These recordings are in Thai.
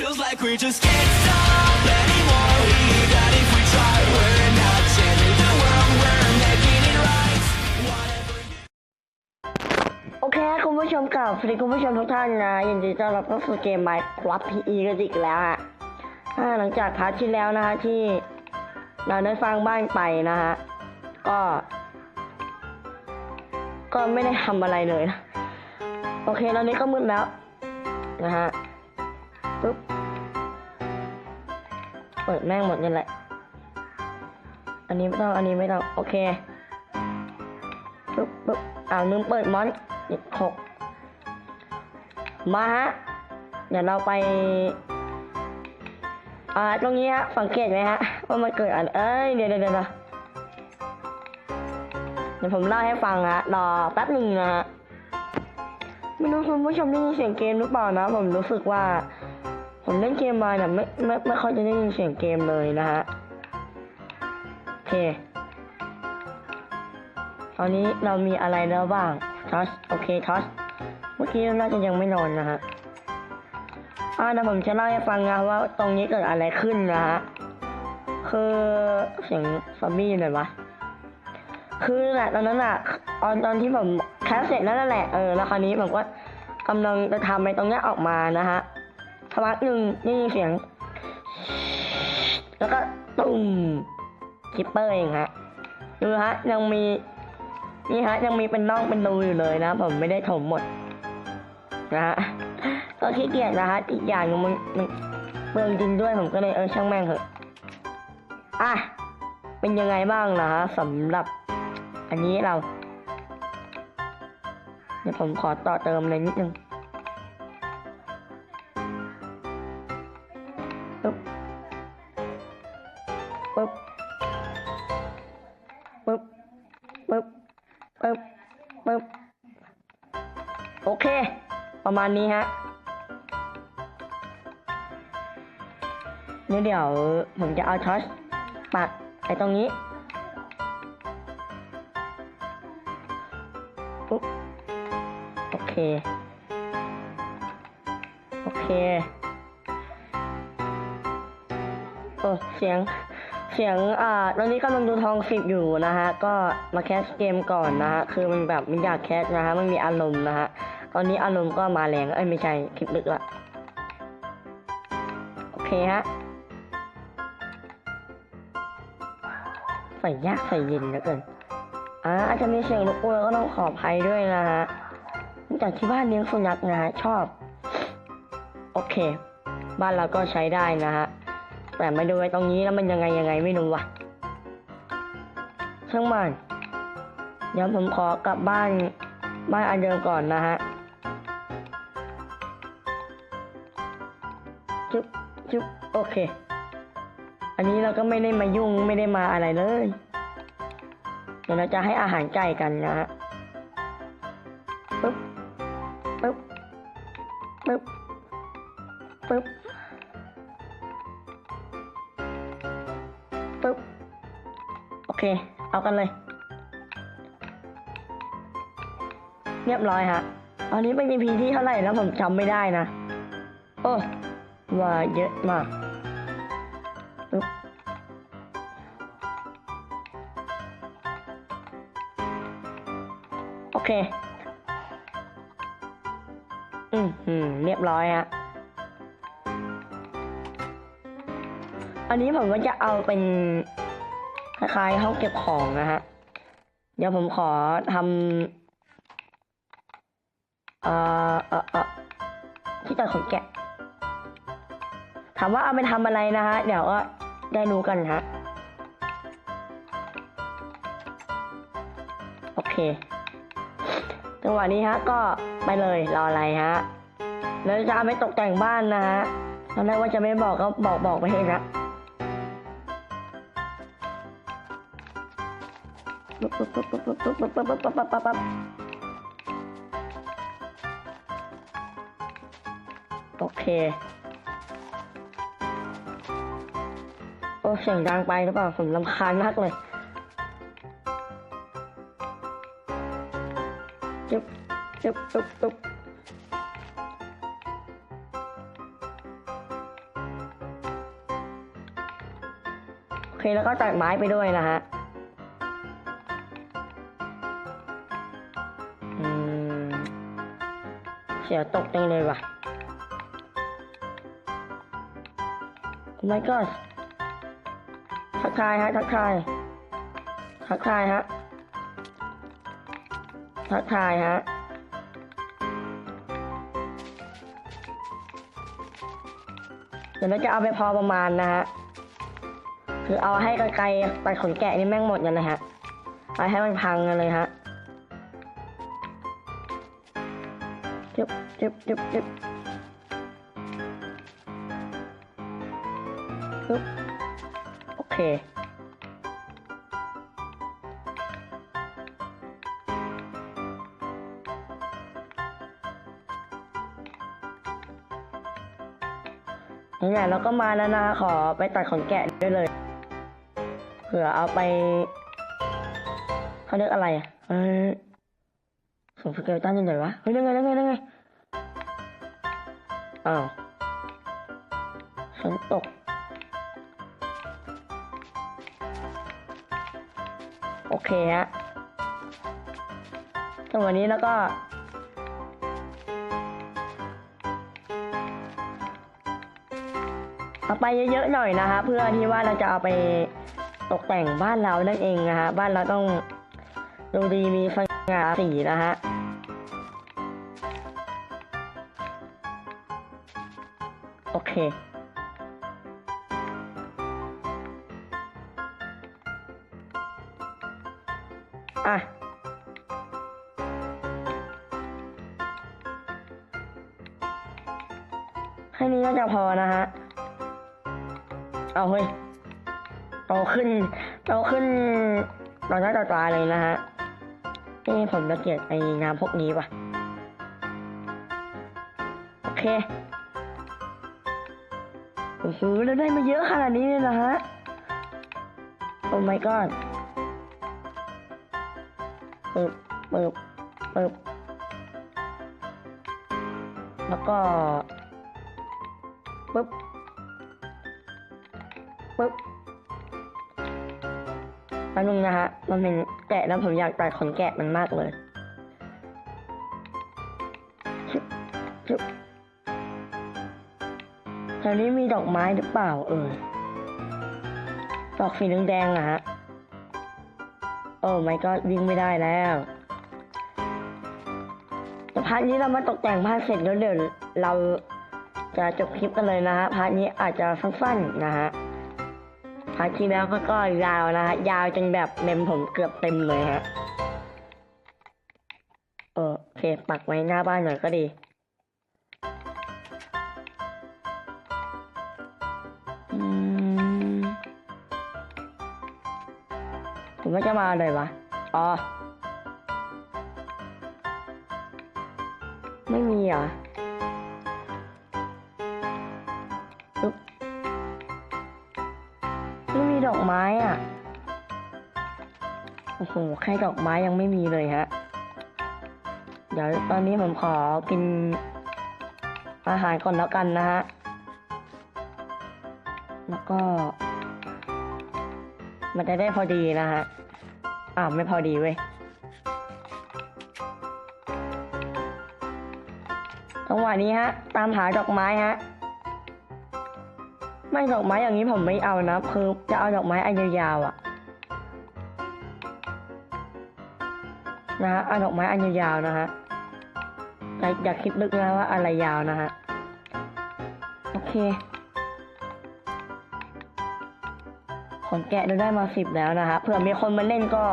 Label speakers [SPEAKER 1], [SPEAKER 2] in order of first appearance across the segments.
[SPEAKER 1] feels like we just can't stop anymore. Even if we try, we're not changing the world. We're making it right. Whatever.
[SPEAKER 2] โอเคครับคุณผู้ชมกลับสวัสดีคุณผู้ชมทุกท่านนะยินดีต้อนรับเข้าสู่เกม Minecraft PE กันอีกแล้วฮะอ่าหลังจากพาร์ทที่แล้วนะฮะที่เราได้สร้างบ้านไปนะฮะก็ ก็ไม่ได้ทำอะไรเลยนะโอเคตอนนี้ก็มืดแล้วนะฮะ ปุ๊บ เปิดแม่งหมดนี่แหละ อันนี้ไม่ต้อง อันนี้ไม่ต้อง โอเคปึ๊บปึ๊บอ้าวลืมเปิดมอนอีกหกมาฮะ เดี๋ยวเราไป อ่า ตรงนี้ฮะ สังเกตไหมฮะ ว่ามันเกิดอะไรเอ้ย เดี๋ยวเดี๋ยวเดี๋ยวเดี๋ยวผมเล่าให้ฟังฮะ รอแป๊บหนึ่งนะฮะไม่รู้คุณผู้ชมได้ยินเสียงเกมหรือเปล่านะ ผมรู้สึกว่า ผมเล่นเกมมาเนี่ยไม่ไม่ไม่ค่อยจะได้ยินเสียงเกมเลยนะฮะโอเค ตอนนี้เรามีอะไรแล้วบ้างทัสโอเคทัสเมื่อกี้น่าจะยังไม่นอนนะฮะอ่าเดี๋ยวผมจะเล่าให้ฟังนะว่าตรงนี้เกิดอะไรขึ้นนะฮะคือเสียงซอมบี้หน่อยวะคือแหละตอนนั้นอะตอนตอนที่ผมแคสเสร็จแล้วนั่นแหละเออแล้วคราวนี้ผมก็กำลังจะทำไอ้ตรงนี้ออกมานะฮะ สักพักหนึ่งได้ยินเสียง แล้วก็ตุ้มคิปเปอร์เองฮะดูฮะยังมีนี่ฮะยังมีเป็นน่องเป็นรูอยู่เลยนะ ผมไม่ได้ถมหมดนะฮะก็ขี้เกียจนะฮะอีกอย่างนึงมันมันเปลืองดินด้วยผมก็เลยเออช่างแม่งเถอะอะเป็นยังไงบ้างนะฮะสำหรับ อันนี้เราเดี๋ยวผมขอต่อเติมเลยนิดนึง มาณนี้ฮะนี่เดี๋ยวผมจะเอาช็อตปักไอ้ตรงนี้ปุ๊บโอเค โอเคโอ้เสียงเสียง อ่า ตอนนี้กำลังดูทองสิบอยู่นะฮะ ก็มาแคสเกมก่อนนะฮะ คือมันแบบมันอยากแคสนะฮะ มันมีอารมณ์นะฮะ ตอนนี้อารมณ์ก็มาแรงเอ้ยไม่ใช่คลิปลึกละโอเคฮะใส่ยากใส่เย็นเหลือเกินอ่าอาจจะมีเสียงรบกวนก็ต้องขออภัยด้วยนะฮะนองจากที่บ้านเลี้ยงสุนัขนะฮะชอบ โอเค บ้านเราก็ใช้ได้นะฮะแต่มาดูไอ้ตรงนี้แล้วมันยังไงยังไงไม่รู้ว่ะช่างมันเดี๋ยวผมขอกลับบ้านบ้านอันเดิมก่อนนะฮะ จุ๊บโอเค อันนี้เราก็ไม่ได้มายุ่งไม่ได้มาอะไรเลย เดี๋ยวเราจะให้อาหารไก่กันนะฮะปึ๊บปึ๊บปึ๊บปึ๊บปึ๊บโอเค เอากันเลย เรียบร้อยฮะอันนี้เป็น EP ที่เท่าไหร่แล้วผมจำไม่ได้นะ โอ้ ว่าเยอะมากโอเค อืมอืมเรียบร้อยฮะ อันนี้ผมก็จะเอาเป็นคล้ายๆห้องเก็บของนะฮะ เดี๋ยวผมขอทำเอ่อเอ่อเอ่อที่ตัดขนแกะ ถามว่าเอาไปทำอะไรนะฮะ เดี๋ยวก็ได้รู้กันฮะ โอเค จังหวะนี้ฮะ ก็ไปเลยรออะไรฮะ แล้วจะเอาไปตกแต่งบ้านนะฮะตอนแรกว่าจะไม่บอกก็บอกบอกไปเองนะปุ๊บปุ๊บปุ๊บปุ๊บปุ๊บปุ๊บปุ๊บปุ๊บปุ๊บปุ๊บโอเค เสียงดังไปหรือเปล่าผมลำคาญมากเลยจุ๊บจุ๊บจุ๊บจุ๊บโอเคแล้วก็ตัดไม้ไปด้วยนะฮะเสียตกจังเลยว่ะ oh my gosh กทายฮะทักทายทักทายฮะทักทายฮะเดี๋ยวเราจะเอาไปพอประมาณนะฮะคือเอาให้ไกลๆตัดขนแกะนี่แม่งหมดกันเลยฮะเอาให้มันพังกันเลยฮะจึ๊บจึ๊บจึ๊บจึ๊บ เค นี่แหละเราก็มาแล้วนะขอไปตัดขนแกะด้วยเลย เผื่อเอาไปเขาเรียกอะไรอะเออส่งสเกลตันยังไงวะ เฮ้ยยังไงยังไงยังไงอ้าวฝนตก โอเคฮะสวันนี้แล้วก็ เอาไปเยอะๆหน่อยนะคะ เพื่อที่ว่าเราจะเอาไปตกแต่งบ้านเรานั่นเองนะฮะ บ้านเราต้องดูดีมีสง่าสีนะฮะโอเค อะแค่นี้ก็จะพอนะฮะ เอาเฮ้ยโตขึ้นโตขึ้นต่อหน้าต่อตาเลยนะฮะเอ้ผมระเกียดไอ้งามพวกนี้ป่ะโอเคโอ้โหแล้วได้มาเยอะขนาดนี้เลยนะฮะ โอ้ my god ปึ๊บปึ๊บปึ๊บแล้วก็ปึ๊บปึ๊บแป๊บนึงนะฮะ มันเป็นแกะแล้วผมอยากตัดขนแกะมันมากเลยแถวนี้มีดอกไม้หรือเปล่าเออดอกสีแดงๆอะฮะ โอ้ไม่ก็วิ่งไม่ได้แล้วแต่พาร์ทนี้เรามาตกแต่งบ้านเสร็จแล้วเดี๋ยวเราจะจบคลิปกันเลยนะฮะพาร์ทนี้อาจจะสั้นๆนะฮะพาร์ทที่แล้วก็ก็ยาวนะฮะยาวจนแบบเมมผมเกือบเต็มเลยฮะเออโอเคปักไว้หน้าบ้านหน่อยก็ดี มว่าจะมาเลยวะ อ๋อ ไม่มีเหรอปึ๊บไม่มีดอกไม้อะ โอ้โห แค่ดอกไม้ยังไม่มีเลยฮะ เดี๋ยวตอนนี้ผมขอกินอาหารก่อนแล้วกันนะฮะ แล้วก็ มันจะได้พอดีนะฮะ อ้าว ไม่พอดีเว้ย จังหวะนี้ฮะ ตามหาดอกไม้ฮะ ไม่ดอกไม้อย่างนี้ผมไม่เอานะ คือจะเอาดอกไม้อันยาวๆอะ นะฮะเอาดอกไม้อันยาวๆนะฮะอย่าอย่าคิดลึกนะว่าอะไรยาวนะฮะ โอเค ขนแกะเราได้มาสิบแล้วนะฮะเผื่อมีคนมาเล่นก็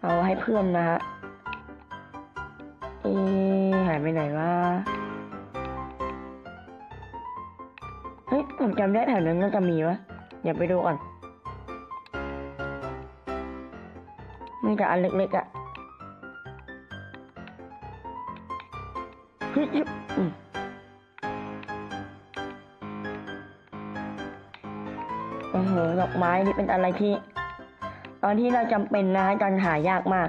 [SPEAKER 2] เอาให้เพื่อนนะฮะเอ๊หายไปไหนวะเฮ้ยผมจำได้แถวนั้นน่าจะมีวะเดี๋ยวไปดูก่อนมีแต่อันเล็กๆอะเฮ้ยอืม ไม้นี่เป็นอะไรที่ ตอนที่เราจำเป็นนะฮะจันหายากมาก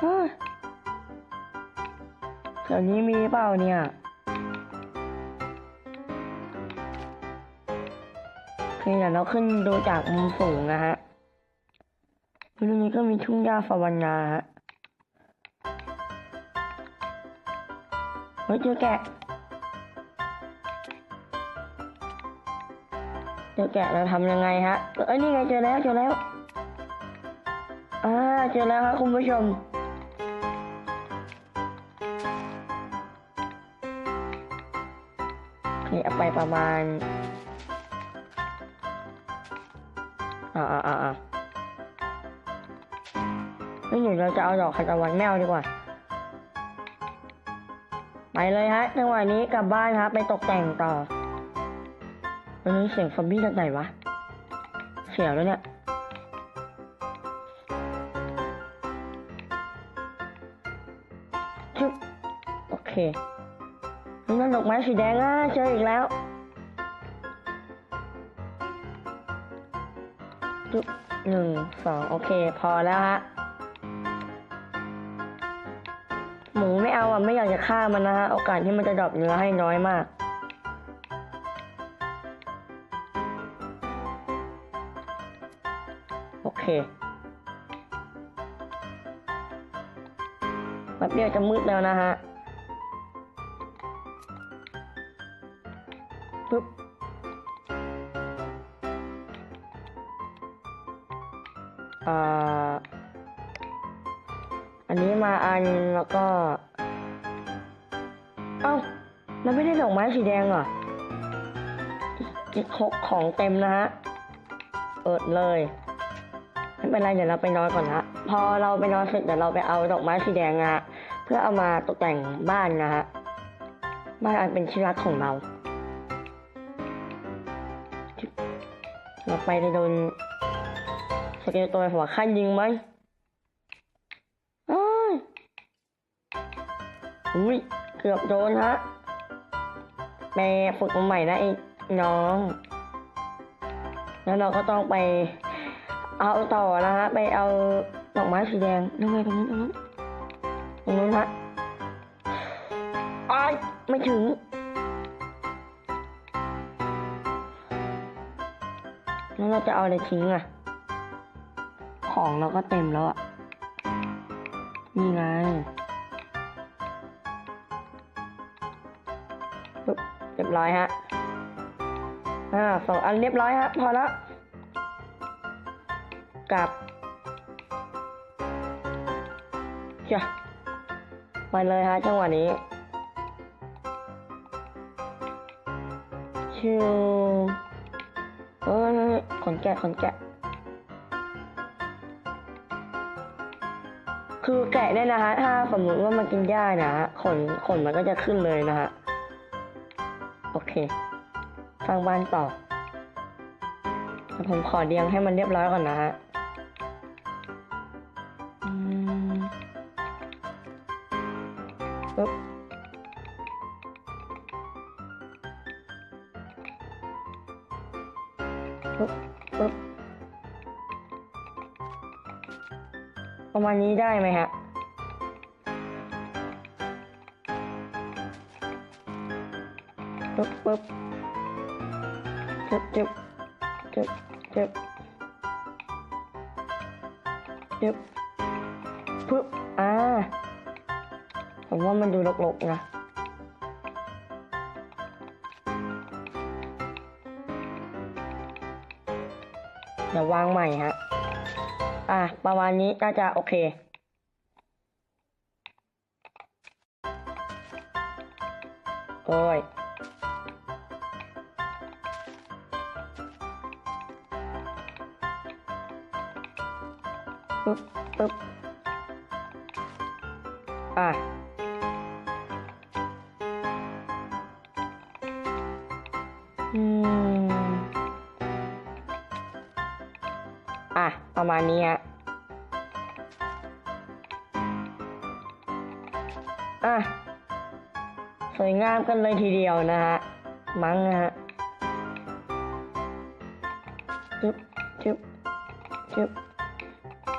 [SPEAKER 2] เฮ้ยแถวนี้มีเปล่าเนี่ยเคเดี๋ยวเราขึ้นดูจากมุมสูงนะฮะตรงนี้ก็มีทุ่งหญ้าฟาวานาฮะเฮ้ยเจอแกะ เจอแกะเราทำยังไงฮะเอ้ยนี่ไงเจอแล้วเจอแล้วอ่าเจอแล้วครับคุณผู้ชมนี่เอาไปประมาณอ่าอ่าอ่าอ่าไม่หนูเราจะเอาดอกขจรวันแมวดีกว่า ไปเลยฮะจังหวะนี้กลับบ้านครับไปตกแต่งต่อ วันนี้เสียงซอมบี้จากไหนวะ เสียงแล้วเนี่ยชึบโอเคนี่มันดอกไม้สีแดงอะเจออีกแล้วจุ๊บหนึ่งสองโอเค พอแล้วฮะหมูไม่เอาอะ ไม่อยากจะฆ่ามันนะฮะ โอกาสที่มันจะดรอปเนื้อให้น้อยมาก แป๊บเดียวจะมืดแล้วนะฮะปึ๊บอ่าอันนี้มาอันแล้วก็ เอ้าแล้วไม่ได้ดอกไม้สีแดงเหรอกิ๊กคกของเต็มนะฮะเปิดเลย ไม่เป็นไรเดี๋ยวเราไปนอนก่อนนะพอเราไปนอนเสร็จเดี๋ยวเราไปเอาดอกไม้สีแดงอะเพื่อเอามาตกแต่งบ้านนะฮะบ้านอันเป็นที่รักของเรา เราไปจะโดนสเกลตัวหัวขั้นยิงไหมอ้ายอุ้ยเกือบโดนฮะไปฝึกมาใหม่นะไอ้น้อง แล้วเราก็ต้องไป เอาต่อนะฮะไปเอาดอกไม้สีแดงนั่นไงตรงนู้นตรงนู้นตรงนู้นฮะอ้ายไม่ถึงแล้วเราจะเอาอะไรทิ้งอะ ของเราก็เต็มแล้วอะ นี่ไงเรียบร้อยฮะอ่าสองอันเรียบร้อยฮะพอแล้ว กลับจ้ะไปเลยฮะจังหวะนี้ชิวเอ้ยขนแกะขนแกะ คือแกะเนี่ยนะฮะ ถ้าสมมติว่ามันกินหญ้านะฮะขนขนมันก็จะขึ้นเลยนะฮะ โอเคสร้างบ้านต่อแต่ผมขอเรียงให้มันเรียบร้อยก่อนนะฮะ ปึ๊บปึ๊บปึ๊บประมาณนี้ได้ไหมฮะปึ๊บปึ๊บจึบจึบจึบจึบจึบ ว่ามันดูรกๆนะเดี๋ยววางใหม่ฮะ อะ ประมาณนี้น่าจะโอเค โอ้ย ปึ๊บปึ๊บอะ ประมาณนี้ฮะอะ สวยงามกันเลยทีเดียวนะฮะ มั้งนะฮะจึ๊บจึ๊บจึ๊บ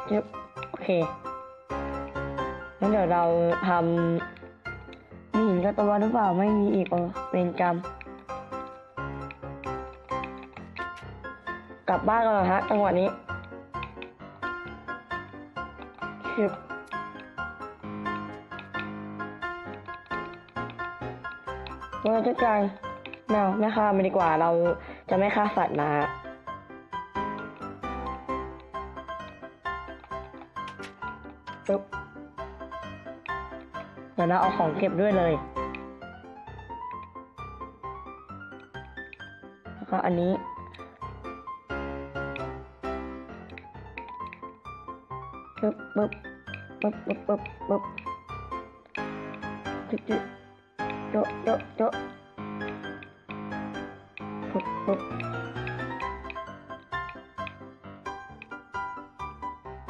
[SPEAKER 2] จึ๊บโอเค งั้นเดี๋ยวเราทำมีหินกับตัวหรือเปล่า ไม่มีอีกเออเป็นกรรมลับบ้านกันเหรอฮะจังหวะนี้ ชึบเราจะกลายแมวไม่ฆ่ามันดีกว่าเราจะไม่ฆ่าสัตว์นะฮะปึ๊บเดี๋ยวเราเอาของเก็บด้วยเลยแล้วก็อันนี้ ปึ๊บปึ๊บปึ๊บปึ๊บปึ๊บปึ๊บจิ๊บจิ๊บโจะโจะโจะปึ๊บปึ๊บ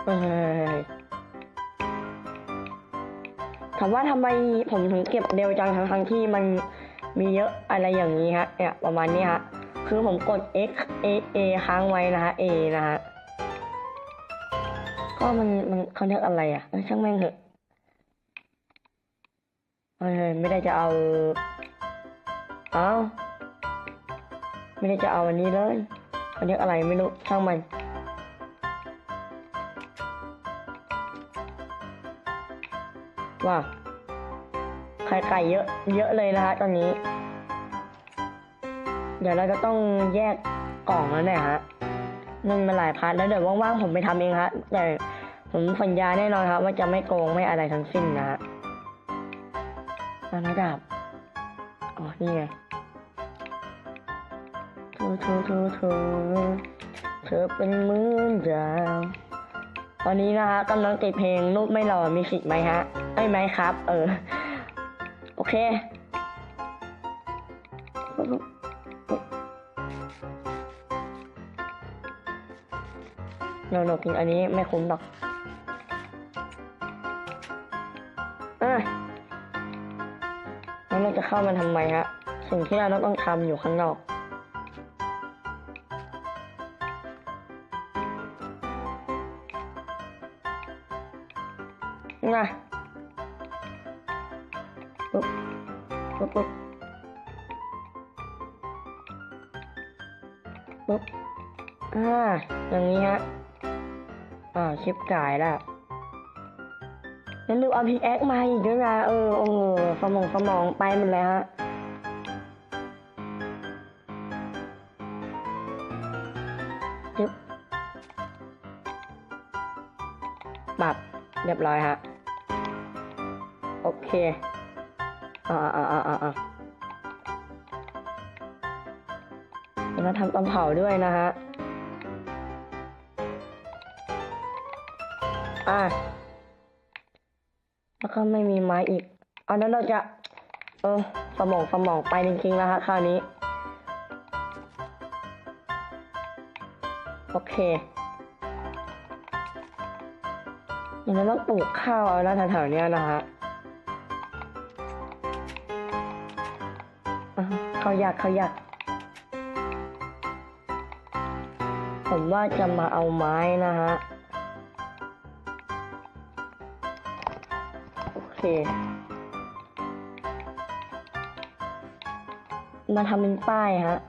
[SPEAKER 2] เฮ้ยถามว่าทำไมผมถึงเก็บเร็วจังทั้งทั้งที่มันมีเยอะอะไรอย่างนี้ฮะเนี่ยประมาณนี้ฮะคือผมกด X A A ค้างไว้นะฮะ A นะฮะ ก็มันมันเขาเรียกอะไรอะช่างแม่งเถอะเฮ้ยไม่ได้จะเอา เอาไม่ได้จะเอาอันนี้เลยเขาเรียกอะไรไม่รู้ช่างมันว่าไข่ไก่เยอะ เยอะเลยนะคะตอนนี้ เดี๋ยวเราจะต้องแยกกล่องแล้วเนี่ยฮะมันมาหลายพาร์ทแล้วเดี๋ยวว่างๆผมไปทำเองฮะแต่ ผมสัญญาแน่นอนครับ ว่าจะไม่โกงไม่อะไรทั้งสิ้นนะฮะอนะดาบอ๋อ นี่ไงเธอเธอเธอเธอเธอเป็นเหมือนดาวตอนนี้นะฮะกำลังติดเพลงรูปไม่หล่อมีสิทธิ์ไหมฮะไม่ไหมครับ เออ โอเคโนโนกินอันนี้ไม่คุ้มหรอก เข้ามาทำไมฮะ สิ่งที่เราต้องทำอยู่ข้างนอกนะปุ๊บปุ๊บปุ๊บปุ๊บอ่าอย่างนี้ฮะอ่าชิปจ่ายแล้ว แล้วลืมเอาพีแอคมาอีกด้วยนะเออโอ้โหสมองสมองไปหมดแล้วฮะจิ๊บปรับเรียบร้อยฮะ โอเคอ่าอ่าอ่าอ่าอ่าเดี๋ยวเราทำตำเผาด้วยนะฮะ อะ แล้วก็ไม่มีไม้อีกเอานั้นเราจะ เออสมองสมองไปจริงๆแล้วฮะคราวนี้ โอเคเดี๋ยวเราต้องปลูกข้าวเอาแล้วแถวๆเนี้ยนะฮะเขาอยากเขาอยากผมว่าจะมาเอาไม้นะฮะ มาทำเป็นป้ายฮะ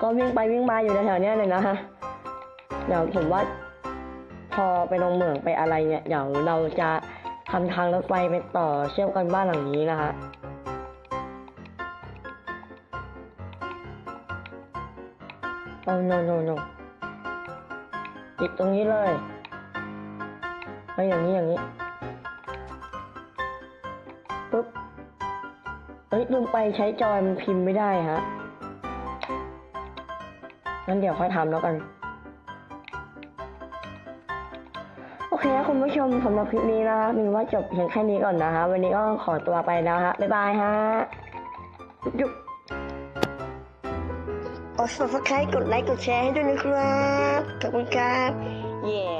[SPEAKER 2] ก็วิ่งไปวิ่งมาอยู่แถวเนี้ยเลยนะฮะ เดี๋ยวผมว่า พอไปลงเหมืองไปอะไรเนี่ยเดี๋ยวเราจะทำทางรถไฟไปต่อเชื่อมกันบ้านหลังนี้นะฮะโอ้ no no no ติดตรงนี้เลยเฮ้อย่างนี้อย่างนี้ปุ๊บเฮ้ยลืมไปใช้จอยมันพิมพ์ไม่ได้ฮะงั้นเดี๋ยวค่อยทำแล้วกัน โอเคนะคุณผู้ชมสำหรับคลิปนี้นะคะมินว่าจบเพียงแค่นี้ก่อนนะคะวันนี้ก็ขอตัวไปแล้วฮะ บ๊ายบายฮะ จุ๊บ กด subscribe กดไลค์กดแชร์ให้ด้วยนะครับ ขอบคุณครับ เย้